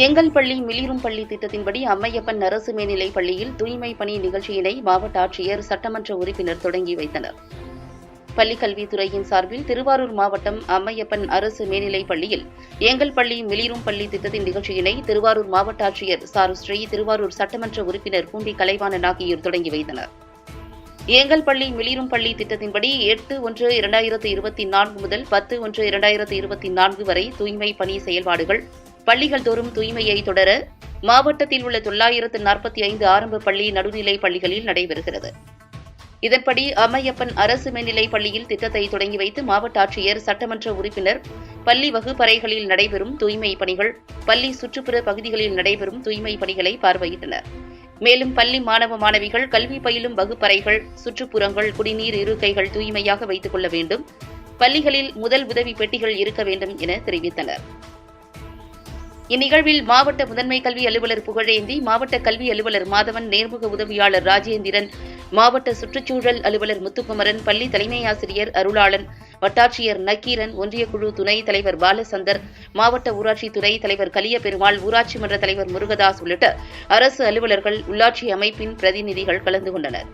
எங்கள் பள்ளி மிளிரும் பள்ளி திட்டத்தின்படி அம்மையப்பன் அரசு மேல்நிலை பள்ளியில் தூய்மை பணி நிகழ்ச்சியினை மாவட்ட ஆட்சியர் சட்டமன்ற உறுப்பினர் தொடங்கி வைத்தனர். பள்ளிக்கல்வித்துறையின் சார்பில் திருவாரூர் மாவட்டம் அம்மையப்பன் அரசு மேல்நிலைப் பள்ளியில் எங்கள் பள்ளி மிளிரும் பள்ளி திட்டத்தின் நிகழ்ச்சியினை திருவாரூர் மாவட்ட ஆட்சியர் சாருஸ்ரீ திருவாரூர் சட்டமன்ற உறுப்பினர் பூண்டி கலைவாணன் ஆகியோர் தொடங்கி வைத்தனர். எங்கள் பள்ளி மிளிரும் பள்ளி திட்டத்தின்படி எட்டு ஒன்று இரண்டாயிரத்து இருபத்தி நான்கு முதல் பத்து ஒன்று இரண்டாயிரத்து இருபத்தி நான்கு வரை தூய்மை பணி செயல்பாடுகள் பள்ளிகள் தோறும் தூய்மையை தொடர மாவட்டத்தில் உள்ள தொள்ளாயிரத்து நாற்பத்தி ஐந்து ஆரம்ப பள்ளி நடுநிலை பள்ளிகளில் நடைபெறுகிறது. இதன்படி அம்மையப்பன் அரசு மேல்நிலைப் பள்ளியில் திட்டத்தை தொடங்கி வைத்து மாவட்ட ஆட்சியர் சட்டமன்ற உறுப்பினர் பள்ளி வகுப்பறைகளில் நடைபெறும் தூய்மை பணிகள் பள்ளி சுற்றுப்புற பகுதிகளில் நடைபெறும் தூய்மை பணிகளை பார்வையிட்டனர். மேலும் பள்ளி மாணவ மாணவிகள் கல்வி பயிலும் வகுப்பறைகள் சுற்றுப்புறங்கள் குடிநீர் இருக்கைகள் தூய்மையாக வைத்துக் கொள்ள வேண்டும். பள்ளிகளில் முதல் உதவி பெட்டிகள் இருக்க வேண்டும் என தெரிவித்தனர். இந்நிகழ்வில் மாவட்ட முதன்மை கல்வி அலுவலர் புகழேந்தி மாவட்ட கல்வி அலுவலர் மாதவன் நேர்முக உதவியாளர் ராஜேந்திரன் மாவட்ட சுற்றுச்சூழல் அலுவலர் முத்துக்குமரன் பள்ளி தலைமை ஆசிரியர் அருளாளன் வட்டாட்சியர் நக்கீரன் ஒன்றியக்குழு துணை தலைவர் பாலசந்தர் மாவட்ட ஊராட்சி துறை தலைவர் கலிய பெருமாள் ஊராட்சி மன்ற தலைவர் முருகதாஸ் உள்ளிட்ட அரசு அலுவலர்கள் உள்ளாட்சி அமைப்பின் பிரதிநிதிகள் கலந்து கொண்டனர்.